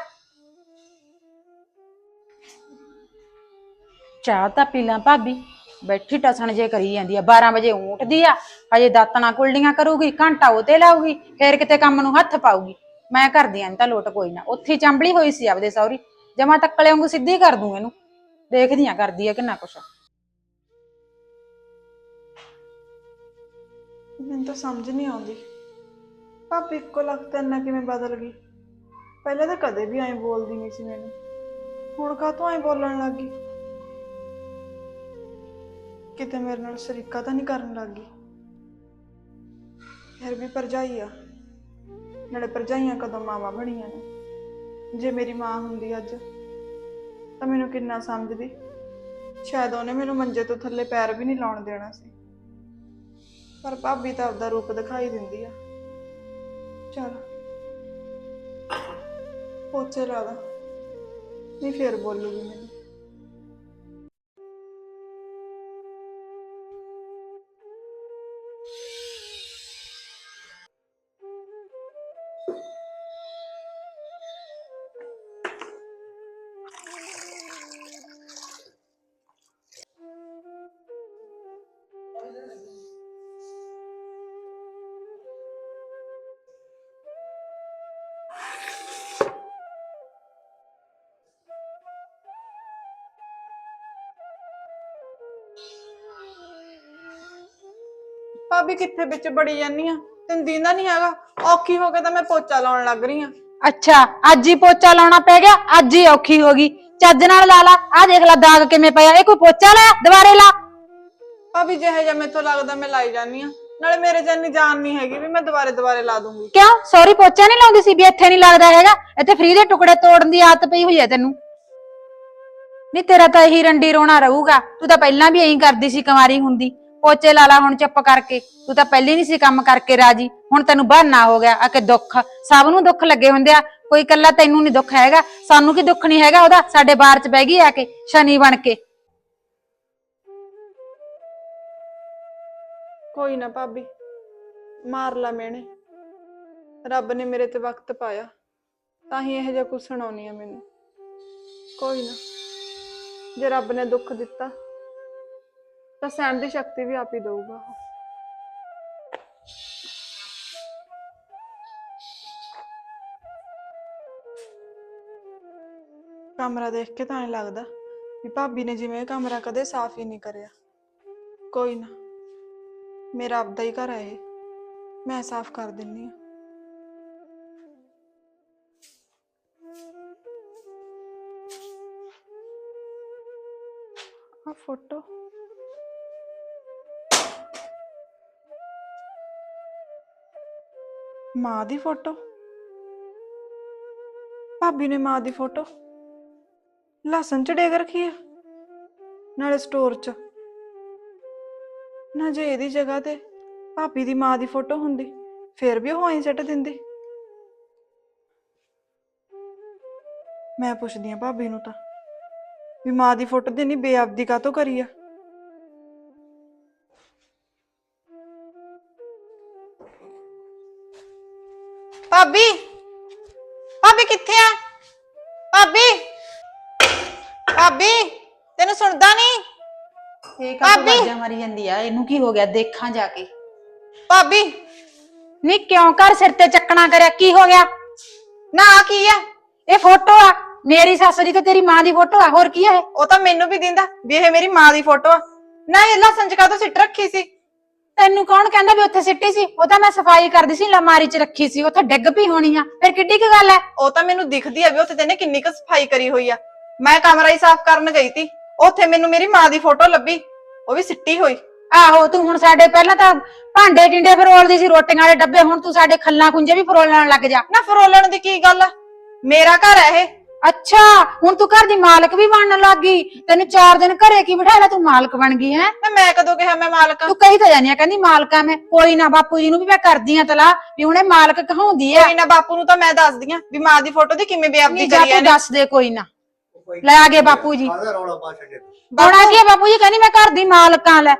ਚਾਹ ਤਾਂ ਪੀ ਲਾਂ ਭਾਬੀ। ਬੈਠੀ ਟਸਣ ਜੇ ਕਰੀ ਜਾਂਦੀ ਆ 12 ਵਜੇ ਊਂ ਉੱਠਦੀ ਆ, ਹਜੇ ਦਾਤਣਾ ਕੁਲਡੀਆਂ ਕਰੂਗੀ, ਘੰਟਾ ਉਹ ਲਾਊਗੀ, ਫੇਰ ਕਿਤੇ ਕੰਮ ਨੂੰ ਹੱਥ ਪਾਊਗੀ। ਮੈਂ ਕਰਦੀ ਆਂ ਤਾਂ ਲੋਟ ਕੋਈ ਨਾ। ਉੱਥੇ ਚੰਬਲੀ ਹੋਈ ਸੀ ਆਪਦੇ ਸੌਰੀ ਜਮਾ ਤੱਕਲੇ ਵਾਂਗੂ ਸਿੱਧੀ ਕਰ ਦੂੰ ਇਹਨੂੰ। ਦੇਖਦੀ ਆ ਕਰਦੀ ਆ ਕਿੰਨਾ ਕੁਛ। ਮੈਨੂੰ ਤਾਂ ਸਮਝ ਨਹੀਂ ਆਉਂਦੀ। ਭਾਬੀ ਇੱਕੋ ਲੱਖ ਤਾਂ ਕਿਵੇਂ ਬਦਲ ਗਈ? ਪਹਿਲਾਂ ਤਾਂ ਕਦੇ ਵੀ ਐਂ ਬੋਲਦੀ ਨਹੀਂ ਸੀ ਮੈਨੂੰ। ਹੁਣ ਕਾਹਤੋਂ ਐਂ ਬੋਲਣ ਲੱਗ ਗਈ? ਕਿਤੇ ਮੇਰੇ ਨਾਲ ਸ਼ਰੀਕਾ ਤਾਂ ਨਹੀਂ ਕਰਨ ਲੱਗ। ਗਈ ਫਿਰ ਵੀ ਪਰਜਾਈ ਆ। ਨਾਲੇ ਪਰਜਾਈਆਂ ਕਦੋਂ ਮਾਵਾਂ ਬਣੀਆਂ ਨੇ। ਜੇ ਮੇਰੀ ਮਾਂ ਹੁੰਦੀ ਅੱਜ, ਤਾਂ ਮੈਨੂੰ ਕਿੰਨਾ ਸਮਝਦੀ। ਸ਼ਾਇਦ ਉਹਨੇ ਮੈਨੂੰ ਮੰਜੇ ਤੋਂ ਥੱਲੇ ਪੈਰ ਵੀ ਨਹੀਂ ਲਾਉਣ ਦੇਣਾ ਸੀ। ਪਰ ਭਾਬੀ ਤਾਂ ਆਪਦਾ ਰੂਪ ਦਿਖਾਈ ਦਿੰਦੀ ਆ। ਚਲ। ਪੋਚੇ ਲਾ ਦਾਂ ਨਹੀਂ ਫੇਰ ਬੋਲੂਗੀ ਮੈਨੂੰ। ਭਾਬੀ ਕਿੱਥੇ ਵਿੱਚ ਬੜੀ ਜਾਨੀ ਆ। ਤੈਨੂੰ ਦੀਂਦਾ ਨਹੀਂ ਹੈਗਾ। ਔਖੀ ਹੋ ਕੇ ਤਾਂ ਮੈਂ ਪੋਚਾ ਲਾਉਣ ਲੱਗ ਰਹੀ ਆ। ਅੱਛਾ ਅੱਜ ਹੀ ਪੋਚਾ ਲਾਉਣਾ ਪੈ ਗਿਆ? ਅੱਜ ਹੀ ਔਖੀ ਹੋ ਗਈ। ਚੱਜ ਨਾਲ ਲਾ ਲਾ। ਆ ਦੇਖ ਲੈ ਦਾਗ ਕਿਵੇਂ ਪਿਆ। ਇਹ ਕੋਈ ਪੋਚਾ ਲਾਇਆ ਦੁਬਾਰੇ ਲਾ। ਭਾਬੀ ਜਿਹੇ ਜਿਹਾ ਮੈਥੋਂ ਲੱਗਦਾ ਮੈਂ ਲਾਈ ਜਾਨੀ ਆ। ਨਾਲੇ ਮੇਰੇ ਜੰਨੀ ਜਾਨ ਨਹੀਂ ਹੈਗੀ ਵੀ ਮੈਂ ਦੁਬਾਰੇ ਦੁਬਾਰੇ ਲਾ ਦੂੰਗੀ। ਕਿਉਂ? ਸੌਰੀ ਪੋਚਾ ਨਹੀਂ ਲਾਉਂਦੀ ਸੀ ਵੀ ਇੱਥੇ ਨਹੀਂ ਲੱਗਦਾ ਹੈਗਾ। ਇੱਥੇ ਫ੍ਰੀ ਦੇ ਟੁਕੜੇ ਤੋੜਨ ਦੀ ਆਦਤ ਪਈ ਹੋਈ ਹੈ ਤੈਨੂੰ। ਨਹੀਂ ਤੇਰਾ ਤਾਂ ਇਹੀ ਰੰਡੀ ਰੋਣਾ ਰਹੂਗਾ। ਤੂੰ ਤਾਂ ਪਹਿਲਾਂ ਵੀ ਐਂ ਕਰਦੀ ਸੀ ਕੁਮਾਰੀ ਹੁੰਦੀ। ਪੋਚੇ ਲਾ ਲਾ ਹੁਣ ਚੁੱਪ ਕਰਕੇ। ਤੂੰ ਤਾਂ ਪਹਿਲੀ ਨਹੀਂ ਸੀ ਕੰਮ ਕਰਕੇ ਰਾਜੀ। ਹੁਣ ਤੈਨੂੰ ਬਹਾਨਾ ਹੋ ਗਿਆ, ਆ ਕਿ ਦੁੱਖ। ਸਭ ਨੂੰ ਦੁੱਖ ਲੱਗੇ ਹੁੰਦੇ ਆ। ਕੋਈ ਇਕੱਲਾ ਤੈਨੂੰ ਨਹੀਂ ਦੁੱਖ ਹੈਗਾ। ਸਾਨੂੰ ਕੀ ਦੁੱਖ ਨਹੀਂ ਹੈਗਾ ਉਹਦਾ? ਸਾਡੇ ਬਾਰ ਚ ਬਹਿ ਗਈ ਆ ਕੇ, ਸ਼ਨੀ ਬਣ ਕੇ। ਕੋਈ ਨਾ ਭਾਬੀ, ਮਾਰ ਲਾ ਮੈਨੇ ਰੱਬ ਨੇ ਮੇਰੇ ਤੇ ਵਕਤ ਪਾਇਆ। ਤਾਂ ਹੀ ਇਹੋ ਜਿਹਾ ਕੁਝ ਸੁਣਾਉਣੀ ਆ ਮੈਨੂੰ। ਕੋਈ ਨਾ, ਜੇ ਰੱਬ ਨੇ ਦੁੱਖ ਦਿੱਤਾ ਤਾਂ ਸਹਿਣ ਦੀ ਸ਼ਕਤੀ ਵੀ ਆਪ ਹੀ ਦਊਗਾ। ਕਮਰਾ ਦੇਖ ਕੇ ਤਾਂ ਐ ਲੱਗਦਾ ਵੀ ਭਾਬੀ ਨੇ ਜਿਵੇਂ ਇਹ ਕਮਰਾ ਕਦੇ ਸਾਫ਼ ਹੀ ਨਹੀਂ ਕਰਿਆ। ਕੋਈ ਨਾ ਮੇਰਾ ਆਪਦਾ ਹੀ ਘਰ ਹੈ ਇਹ। ਮੈਂ ਸਾਫ਼ ਕਰ ਦਿੰਨੀ ਆ। ਆ ਫੋਟੋ। ਮਾਂ ਦੀ ਫੋਟੋ? ਭਾਬੀ ਨੇ ਮਾਂ ਦੀ ਫੋਟੋ? ਲਸਣ ਚ ਡੇਗ ਰੱਖੀ ਆ? ਨਾਲੇ ਸਟੋਰ ਚ? ਨਾ ਜੇ ਇਹਦੀ ਜਗ੍ਹਾ ਤੇ ਭਾਬੀ ਦੀ ਮਾਂ ਦੀ ਫੋਟੋ ਹੁੰਦੀ, ਫਿਰ ਵੀ ਉਹ ਐਂ ਸੱਟ ਦਿੰਦੀ। ਮੈਂ ਪੁੱਛਦੀ ਆ ਭਾਬੀ ਨੂੰ ਤਾਂ, ਵੀ ਮਾਂ ਦੀ ਫੋਟੋ ਦੇ ਨਹੀਂ ਬੇਅਬਦੀ ਕਾਤੋਂ ਕਰੀ ਆ? ਭਾਬੀ। ਭਾਬੀ ਕਿੱਥੇ ਆ? ਭਾਬੀ। ਭਾਬੀ ਤੈਨੂੰ ਸੁਣਦਾ ਨਹੀਂ ਇਹ ਕਾਹਤੋਂ ਭਾਬੀ! ਬਾਜਾਂ ਮਾਰੀ ਜਾਂਦੀ ਆ? ਇਹਨੂੰ ਕੀ ਹੋ ਗਿਆ? ਦੇਖਾਂ ਜਾ ਕੇ। ਭਾਬੀ। ਨਹੀਂ ਕਿਉਂ ਘਰ ਸਿਰ ਤੇ ਚੱਕਣਾ ਕਰਿਆ? ਕੀ ਹੋ ਗਿਆ? ਨਾ ਆਹ ਕੀ ਆ? ਇਹ ਫੋਟੋ ਆ। ਮੇਰੀ ਸੱਸ ਦੀ ਤੇ ਤੇਰੀ ਮਾਂ ਦੀ ਫੋਟੋ ਆ। ਹੋਰ ਕੀ ਆ ਇਹ? ਉਹ ਤਾਂ ਮੈਨੂੰ ਵੀ ਦਿੰਦਾ ਵੀ ਇਹ ਮੇਰੀ ਮਾਂ ਦੀ ਫੋਟੋ ਆ। ਨਾ ਇਹ ਲਸਣ ਚ ਕਾਹਤੋਂ ਸਿੱਟ ਰੱਖੀ ਸੀ? ਤੈਨੂੰ ਕੌਣ ਕਹਿੰਦਾ ਵੀ ਉੱਥੇ ਸਿੱਟੀ ਸੀ? ਉਹ ਤਾਂ ਮੈਂ ਸਫ਼ਾਈ ਕਰਦੀ ਸੀ ਲਮਾਰੀ 'ਚ ਰੱਖੀ ਸੀ ਉੱਥੇ ਡਿੱਗ ਪਈ ਹੋਣੀ ਆ। ਫਿਰ ਕਿੱਡੀ ਕੀ ਗੱਲ ਐ? ਉਹ ਤਾਂ ਮੈਨੂੰ ਦਿਖਦੀ ਆ ਵੀ ਉੱਥੇ ਤੈਨੇ ਕਿੰਨੀ ਕੁ ਸਫ਼ਾਈ ਕਰੀ ਹੋਈ ਆ। ਮੈਂ ਕਮਰਾ ਹੀ ਸਾਫ਼ ਕਰਨ ਗਈ ਤੀ ਉੱਥੇ ਮੈਨੂੰ ਮੇਰੀ ਮਾਂ ਦੀ ਫੋਟੋ ਲੱਭੀ। ਉਹ ਵੀ ਸਿੱਟੀ ਹੋਈ। ਆਹੋ ਤੂੰ ਹੁਣ ਸਾਡੇ ਪਹਿਲਾਂ ਤਾਂ ਭਾਂਡੇ ਟਿੰਡੇ ਫਰੋਲਦੀ ਸੀ ਰੋਟੀਆਂ ਵਾਲੇ ਡੱਬੇ ਹੁਣ ਤੂੰ ਸਾਡੇ ਖੱਲਾਂ ਖੁੰਝੇ ਵੀ ਫਰੋਲਣ ਲੱਗ ਜਾ। ਨਾ ਫਰੋਲਣ ਦੀ ਕੀ ਗੱਲ ਆ? ਮੇਰਾ ਘਰ ਹੈ ਇਹ। ਅੱਛਾ ਹੁਣ ਤੂੰ ਘਰ ਦੀ ਮਾਲਕ ਵੀ ਬਣਨ ਲੱਗ ਗਈ। ਤੈਨੂੰ ਚਾਰ ਦਿਨ ਘਰੇ ਕੀ ਬਿਠਾ ਲਿਆ ਤੂੰ ਮਾਲਕ ਬਣ ਗਈ ਹੈ? ਨਾ ਮੈਂ ਕਦੋਂ ਕਿਹਾ ਮੈਂ ਮਾਲਕ ਆ? ਤੂੰ ਕਹੀ ਤਾਂ ਜਾਨੀ ਆ ਕਹਿੰਦੀ ਮਾਲਕਾ ਮੈਂ। ਕੋਈ ਨਾ ਬਾਪੂ ਜੀ ਨੂੰ ਵੀ ਮੈਂ ਕਰਦੀ ਆ ਤਲਾ ਵੀ ਹੁਣੇ ਮਾਲਕ ਕਹਾਉਂਦੀ ਆ। ਕੋਈ ਨਾ ਬਾਪੂ ਨੂੰ ਤਾਂ ਮੈਂ ਦੱਸਦੀ ਆ ਵੀ ਮਾਂ ਦੀ ਫੋਟੋ ਦੀ ਕਿਵੇਂ ਬੇਅਬਦੀ ਨਹੀਂ ਜਾ ਕਰੀ ਤੂੰ ਇਹਨੇ ਦੱਸ ਦੇ ਕੋਈ ਨਾ। ਲੈ ਆ ਗਏ ਬਾਪੂ ਜੀ। ਕਾਹਦਾ ਰੌਲਾ ਪਾ ਛੱਡੇ ਆਉਣਾ ਕੀ ਆ ਬਾਪੂ ਜੀ ਕਹਿੰਦੀ ਮੈਂ ਘਰ ਦੀ ਮਾਲਕਾਂ ਲੈ।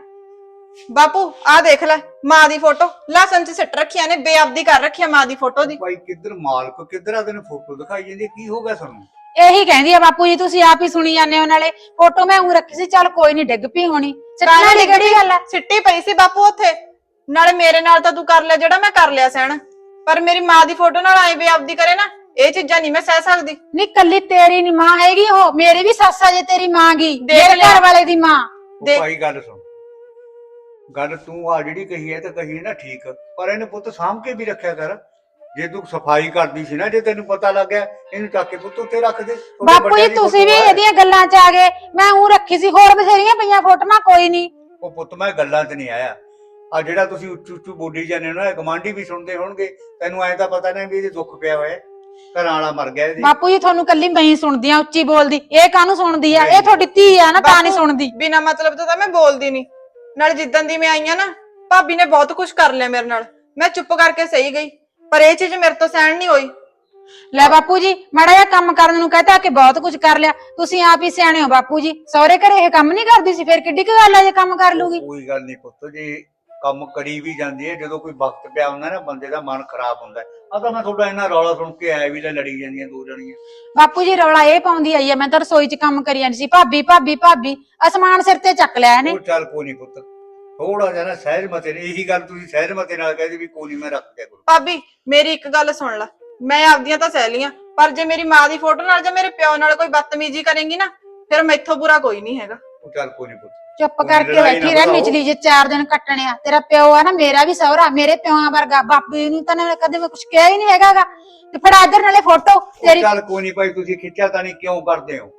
ਬਾਪੂ ਆਹ ਦੇਖ ਲੈ ਮਾਂ ਦੀ ਫੋਟੋ। ਲਸਣ ਚ ਸਿੱਟ ਰੱਖਿਆ ਨੇ ਬੇਅਬਦੀ ਕਰ ਰੱਖੀ ਆ ਮਾਂ ਦੀ ਫੋਟੋ ਦੀ। ਭਾਈ ਕਿੱਧਰ ਮਾਲਕ ਕਿੱਧਰ ਆ ਤੈਨੂੰ ਫੋਟੋ ਦਿਖਾਈ ਜਾਂਦੀ ਹੈ, ਕੀ ਹੋ ਗਿਆ ਤੁਹਾਨੂੰ? ਇਹੀ ਕਹਿੰਦੀ ਆ ਬਾਪੂ ਜੀ ਤੁਸੀਂ ਆਪ ਹੀ ਸੁਣੀ ਜਾਂਦੇ ਹੋ ਨਾਲੇ। ਫੋਟੋ ਮੈਂ ਉਂ ਰੱਖੀ ਸੀ ਚੱਲ ਕੋਈ ਨਹੀਂ ਡਿੱਗ ਪਈ ਹੋਣੀ। ਸਿੱਟਣਾ ਦੀ ਕਿਹੜੀ ਗੱਲ ਆ। ਸਿੱਟੀ ਪਈ ਸੀ ਬਾਪੂ ਉੱਥੇ। ਨਾਲੇ ਮੇਰੇ ਨਾਲ ਤਾਂ ਤੂੰ ਕਰ ਲਿਆ ਜਿਹੜਾ ਮੈਂ ਕਰ ਲਿਆ ਸਹਿਣ। ਪਰ ਮੇਰੀ ਮਾਂ ਦੀ ਫੋਟੋ ਨਾਲ ਆਏ ਬੇਅਬਦੀ ਕਰੇ ਨਾ ਇਹ ਚੀਜ਼ਾਂ ਨਹੀਂ ਮੈਂ ਸਹਿ ਸਕਦੀ। ਨਹੀਂ ਕੱਲੀ ਤੇਰੀ ਨੀ ਮਾਂ ਹੈਗੀ ਉਹ। ਮੇਰੀ ਵੀ ਸੱਸ ਆ ਜੇ ਤੇਰੀ ਮਾਂ ਗਈ ਦੇਖ ਮੇਰੇ ਲਿਆ। ਘਰ ਵਾਲੇ ਦੀ ਮਾਂ। ਉਹ ਦੇਖ। ਭਾਈ ਗੱਲ ਸੁਣ। ਗੱਲ ਤੂੰ ਆ ਜਿਹੜੀ ਕਹੀ ਹੈ ਤਾਂ ਕਹੀ ਹੈ ਨਾ ਠੀਕ। ਪਰ ਇਹਨੂੰ ਪੁੱਤ ਸਾਂਭ ਕੇ ਵੀ ਰੱਖਿਆ ਕਰ। ਜੇ ਤੂੰ ਸਫ਼ਾਈ ਕਰਦੀ ਸੀ ਨਾ ਜੇ ਤੈਨੂੰ ਪਤਾ ਲੱਗ ਗਿਆ ਇਹਨੂੰ ਚੱਕ ਕੇ ਪੁੱਤ ਉੱਤੇ ਰੱਖ ਦੇ। ਤੁਹਾਡੇ ਬਾਪੂ ਵੱਡਿਆਂ ਜੀ ਦੀ ਤੁਸੀਂ ਵੀ ਫੋਟੋ ਹੈ। ਇਹਦੀਆਂ ਗੱਲਾਂ 'ਚ ਆ ਗਏ। ਮੈਂ ਉਹ ਰੱਖੀ ਸੀ ਹੋਰ ਬਥੇਰੀਆਂ ਪਈਆਂ ਫੋਟੋਆਂ ਕੋਈ ਨਹੀਂ। ਉਹ ਪੁੱਤ ਮੈਂ ਗੱਲਾਂ 'ਚ ਨਹੀਂ ਆਇਆ। ਆ ਜਿਹੜਾ ਤੁਸੀਂ ਉੱਚੂ ਉੱਚੂ ਬੋਲੀ ਜਾਂਦੇ ਹੋ ਨਾ ਗਮਾਂਡੀ ਵੀ ਸੁਣਦੇ ਹੋਣਗੇ। ਤੈਨੂੰ ਐਂ ਤਾਂ ਪਤਾ ਨਹੀਂ ਵੀ ਇਹਦੇ ਦੁੱਖ ਪਿਆ ਹੋਇਆ। ਹੈ। ਘਰਾਂ ਵਾਲਾ ਮਰ ਗਿਆ ਇਹਦੇ। ਬਾਪੂ ਜੀ ਤੁਹਾਨੂੰ ਕੱਲੀ ਮੈਂ ਹੀ ਸੁਣਦੀ ਆ ਉੱਚੀ ਬੋਲਦੀ। ਇਹ ਕਾਹਨੂੰ ਸੁਣਦੀ ਆ? ਇਹ ਤੁਹਾਡੀ ਧੀ ਆ ਨਾ ਤਾਂ ਨਹੀਂ ਬਾਪੂ, ਸੁਣਦੀ। ਬਿਨਾ ਮਤਲਬ ਤੋਂ ਤਾਂ ਮੈਂ ਬੋਲਦੀ ਨਹੀਂ। ਨਾਲ ਜਿੱਦਣ ਦੀ ਮੈਂ ਆਈ ਆ ਨਾ ਭਾਬੀ ਨੇ ਬਹੁਤ ਕੁਝ ਕਰ ਲਿਆ ਮੇਰੇ ਨਾਲ। ਮੈਂ ਚੁੱਪ ਕਰਕੇ ਸਹੀ ਗਈ। ਪਰ ਇਹ ਚੀਜ਼ ਮੇਰੇ ਤੋਂ ਸਹਿਣ ਨਹੀਂ ਹੋਈ। ਲੈ ਬਾਪੂ ਜੀ ਮਾੜਾ ਜਿਹਾ ਕੰਮ ਕਰਨ ਨੂੰ ਕਹਤਾ ਕਿ ਬਹੁਤ ਕੁਝ ਕਰ ਲਿਆ। ਤੁਸੀਂ ਆਪ ਹੀ ਸਿਆਣੇ ਹੋ ਬਾਪੂ ਜੀ। ਸਹੁਰੇ ਘਰੇ ਇਹ ਕੰਮ ਨਹੀਂ ਕਰਦੀ ਸੀ ਫਿਰ ਕਿੱਡੀ ਕੁ ਗੱਲ ਆ ਜੇ ਕੰਮ ਕਰ ਲੂਗੀ? ਕੋਈ ਗੱਲ ਨਹੀਂ ਪੁੱਤ ਜੀ ਕੰਮ ਕਰੀ ਵੀ ਜਾਂਦੀ ਹੈ। ਜਦੋਂ ਕੋਈ ਵਕਤ ਪਿਆ ਹੁੰਦਾ ਨਾ ਬੰਦੇ ਦਾ ਮਨ ਖਰਾਬ ਹੁੰਦਾ ਆ ਤਾਂ ਮੈਂ ਤੁਹਾਡਾ ਇੰਨਾ ਰੌਲਾ ਸੁਣ ਕੇ ਆਇਆ ਵੀ ਲੈ ਲੜੀ ਜਾਂਦੀਆਂ ਦੋ ਜਣੀਆਂ। ਬਾਪੂ ਜੀ ਰੌਲਾ ਇਹ ਪਾਉਂਦੀ ਆਈ ਆ ਮੈਂ ਤਾਂ ਰਸੋਈ 'ਚ ਕੰਮ ਕਰੀ ਜਾਂਦੀ ਸੀ। ਭਾਬੀ ਭਾਬੀ ਭਾਬੀ ਅਸਮਾਨ ਸਿਰ ਤੇ ਚੱਕ ਲਿਆ ਇਹਨੇ। ਉਹ ਚੱਲ ਕੋਈ ਨਹੀਂ ਪੁੱਤ। ਥੋੜਾ ਜਿਹਾ ਨਾ ਸਹਿਜ ਮਤੇ ਨੇ ਇਹੀ ਗੱਲ ਤੁਸੀਂ ਸਹਿਜ ਮਤੇ ਨਾਲ ਕਹਿੰਦੇ ਵੀ ਕੋਈ ਨੀ ਮੈਂ ਰੱਖ ਦਿਆ ਕਰੂੰ। ਭਾਬੀ ਮੇਰੀ ਇੱਕ ਗੱਲ ਸੁਣ ਲੈ। ਮੈਂ ਆਪਦੀਆਂ ਤਾਂ ਸਹਿ ਲੀਆਂ ਪਰ ਜੇ ਮੇਰੀ ਮਾਂ ਦੀ ਫੋਟੋ ਨਾਲ ਜਾਂ ਮੇਰੇ ਪਿਓ ਨਾਲ ਕੋਈ ਬਦਤਮੀਜ਼ੀ ਕਰੇਂਗੀ ਨਾ ਫਿਰ ਮੈਥੋਂ ਬੁਰਾ ਕੋਈ ਨਹੀਂ ਹੈਗਾ। ਉਹ ਚੱਲ ਕੋਈ ਨਹੀਂ ਪੁੱਤ। ਚੁੱਪ ਕਰਕੇ ਲੜਾਈ ਨਾ ਬੈਠੀ ਰਹਿ ਵਧਾਓ। ਨਿਚਲੀ ਜੇ ਚਾਰ ਦਿਨ ਕੱਟਣੇ ਆ। ਤੇਰਾ ਪਿਓ ਆ ਨਾ ਮੇਰਾ ਵੀ ਸਹੁਰਾ ਮੇਰੇ ਪਿਓਾਂ ਵਰਗਾ। ਬਾਪੂ ਨੂੰ ਤਾਂ ਨਾ ਕਦੇ ਮੈਂ ਕੁਝ ਕਿਹਾ ਹੀ ਨਹੀਂ ਹੈਗਾਗਾ। ਤੇ ਫੜਾ ਇੱਧਰ ਨਾਲੇ ਫੋਟੋ ਉਹ ਤੇਰੀ ਚੱਲ ਕੋਈ ਨਹੀਂ ਭਾਈ ਤੁਸੀਂ ਖਿੱਚਿਆ ਤਾਂ ਨਹੀਂ ਕਿਉਂ ਕਰਦੇ ਹੋ?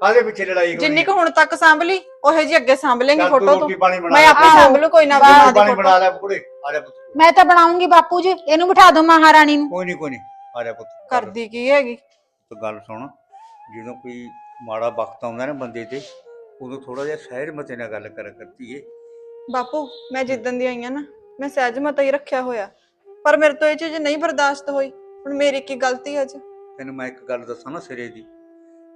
ਕਾਹਦੇ ਪਿੱਛੇ ਲੜਾਈ ਕਰਨੀ ਜਿੰਨੀ ਕੁ ਹੁਣ ਤੱਕ ਸੰਭ ਲਈ ਉਹੋ ਜੀ ਅੱਗੇ ਸੰਭ ਲੇਂਗੀ ਫੋਟੋ ਤੂੰ। ਬਣਾ ਮੈਂ ਆਪੇ। ਸੰਭ ਲੂ ਕੋਈ ਨਾ ਮਾਂ ਦੀ ਪਾਣੀ ਬਣਾ ਲੈ ਕੁੜੇ ਆ ਜਾ ਪੁੱਤ। ਮੈਂ ਤਾਂ ਬਣਾਉਂਗੀ ਬਾਪੂ ਜੀ ਇਹਨੂੰ ਬਿਠਾ ਦੋ ਮਹਾਰਾਣੀ ਨੂੰ। ਕੋਈ ਨਹੀਂ ਕੋਈ ਨਹੀਂ ਆ ਜਾ ਪੁੱਤ। ਕਰਦੀ ਕੀ ਹੈਗੀ? ਤੂੰ ਗੱਲ ਸੁਣ ਜਦੋਂ ਕੋਈ ਮਾੜਾ ਵਕਤ ਆਉਂਦਾ ਨਾ ਬੰਦੇ ਤੇ ਉਦੋਂ ਥੋੜਾ ਜਿਹਾ ਸਹਿਜ ਮਤੇ ਨਾਲ ਗੱਲ ਕਰ ਕਰਦੀ ਏ ਬਾਪੂ ਮੈਂ ਜਿੱਦਣ ਦੀ ਆਈ ਆ ਨਾ ਮੈਂ ਸਹਿਜ ਮਤਾ ਹੀ ਰੱਖਿਆ ਹੋਇਆ। ਪਰ ਮੇਰੇ ਤੋਂ ਇਹ ਚੀਜ਼ ਨਹੀਂ ਬਰਦਾਸ਼ਤ ਹੋਈ। ਹੁਣ ਮੇਰੀ ਕੀ ਗਲਤੀ ਹੈ ਜੀ ਤੈਨੂੰ ਮੈਂ ਇੱਕ ਗੱਲ ਦੱਸਾਂ ਨਾ ਸਿਰੇ ਦੀ।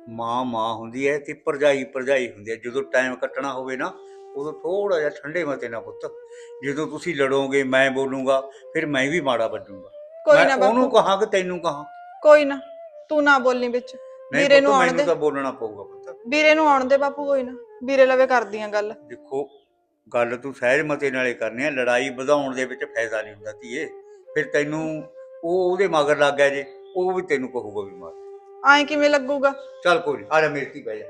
ਮਾਂ ਮਾਂ ਹੁੰਦੀ ਹੈ ਤੇ ਭਰਜਾਈ ਭਰਜਾਈ ਹੁੰਦੀ ਹੈ। ਜਦੋਂ ਟਾਈਮ ਕੱਟਣਾ ਹੋਵੇ ਨਾ ਉਦੋਂ ਥੋੜਾ ਜਿਹਾ ਠੰਡੇ ਮਤੇ ਨਾਲ ਪੁੱਤ ਜਦੋਂ ਤੁਸੀਂ ਲੜੋਗੇ ਮੈਂ ਬੋਲੂੰਗਾ ਫਿਰ ਮੈਂ ਵੀ ਮਾੜਾ ਵੱਜੂੰਗਾ ਕੋਈ ਨਾ ਉਹਨੂੰ ਬਾਪੂ ਕਹਾਂ ਕਿ ਤੈਨੂੰ ਕਹਾਂ? ਕੋਈ ਨਾ ਤੂੰ ਨਾ ਬੋਲੀ ਵਿੱਚ। ਵੀਰੇ ਨੂੰ ਆਉਣ ਮੈਨੂੰ ਦੇ। ਤਾਂ ਬੋਲਣਾ ਪਊਗਾ ਪੁੱਤ। ਵੀਰੇ ਨੂੰ ਆਉਣ ਦੇ ਬਾਪੂ ਕੋਈ ਨਾ। ਵੀਰੇ ਲਵੇ ਕਰਦੀ ਆ ਗੱਲ। ਦੇਖੋ ਗੱਲ ਤੂੰ ਸਹਿਜ ਮਤੇ ਨਾਲੇ ਕਰਨੀ ਹੈ। ਲੜਾਈ ਵਧਾਉਣ ਦੇ ਵਿੱਚ ਫਾਇਦਾ ਨਹੀਂ ਹੁੰਦਾ ਧੀਏ। ਫਿਰ ਤੈਨੂੰ ਉਹ ਉਹਦੇ ਮਗਰ ਲੱਗ ਗਿਆ ਜੇ ਉਹ ਵੀ ਤੈਨੂੰ ਕਹੂਗਾ ਵੀ ਮਾਰ। ਐਂ ਕਿਵੇਂ ਲੱਗੂਗਾ? ਚੱਲ ਕੋਈ ਨਹੀਂ ਆ ਜਾ ਮੇਰੀ ਧੀ ਬਹਿ ਜਾ।